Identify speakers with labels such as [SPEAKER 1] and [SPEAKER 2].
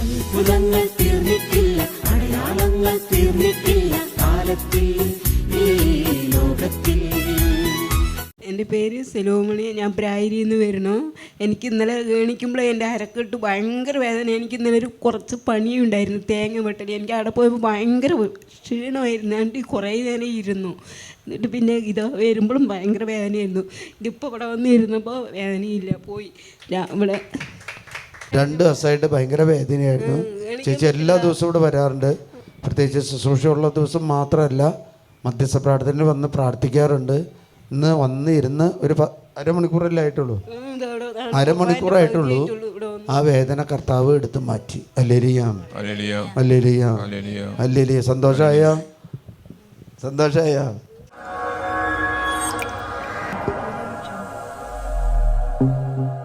[SPEAKER 1] അത്ഭുതങ്ങൾ തീർന്നിട്ടില്ല അടയാളങ്ങൾ തീർന്നിട്ടില്ല കാലത്തിൽ
[SPEAKER 2] എന്റെ പേര് സെലോമണി ഞാൻ പ്രായരിയിൽ നിന്ന് വരുന്നു. എനിക്ക് ഇന്നലെ ഗണിക്കുമ്പോൾ എന്റെ അരക്കെട്ട് ഭയങ്കര വേദന. എനിക്ക് ഇന്നലെ ഒരു കുറച്ച് പണിയുണ്ടായിരുന്നു തേങ്ങ വെട്ടൽ. എനിക്ക് അവിടെ പോയപ്പോൾ ഭയങ്കര ക്ഷീണമായിരുന്നു. എന്നിട്ട് കുറേ നേരം ഇരുന്നു. എന്നിട്ട് പിന്നെ ഇത് വരുമ്പോഴും ഭയങ്കര വേദനയായിരുന്നു. ഇതിപ്പോൾ ഇവിടെ വന്ന് ഇരുന്നപ്പോൾ വേദനയില്ല പോയി. ഇവിടെ
[SPEAKER 3] രണ്ട് ദിവസമായിട്ട് ഭയങ്കര വേദനയായിരുന്നു. ചേച്ചി എല്ലാ ദിവസവും ഇവിടെ വരാറുണ്ട്. പ്രത്യേകിച്ച് ശുശ്രൂഷയുള്ള ദിവസം മാത്രമല്ല മധ്യസ്ഥ പ്രാർത്ഥന വന്ന് പ്രാർത്ഥിക്കാറുണ്ട്. ഇന്ന് വന്ന് ഇരുന്ന് ഒരു അരമണിക്കൂറല്ലേ ആയിട്ടുള്ളൂ? അരമണിക്കൂറായിട്ടുള്ളൂ ആ വേദന കർത്താവ് എടുത്ത് മാറ്റി. അല്ലെലിയാം. അല്ലെലിയാം. അല്ലെലിയ. സന്തോഷമായ സന്തോഷമായ Thank you.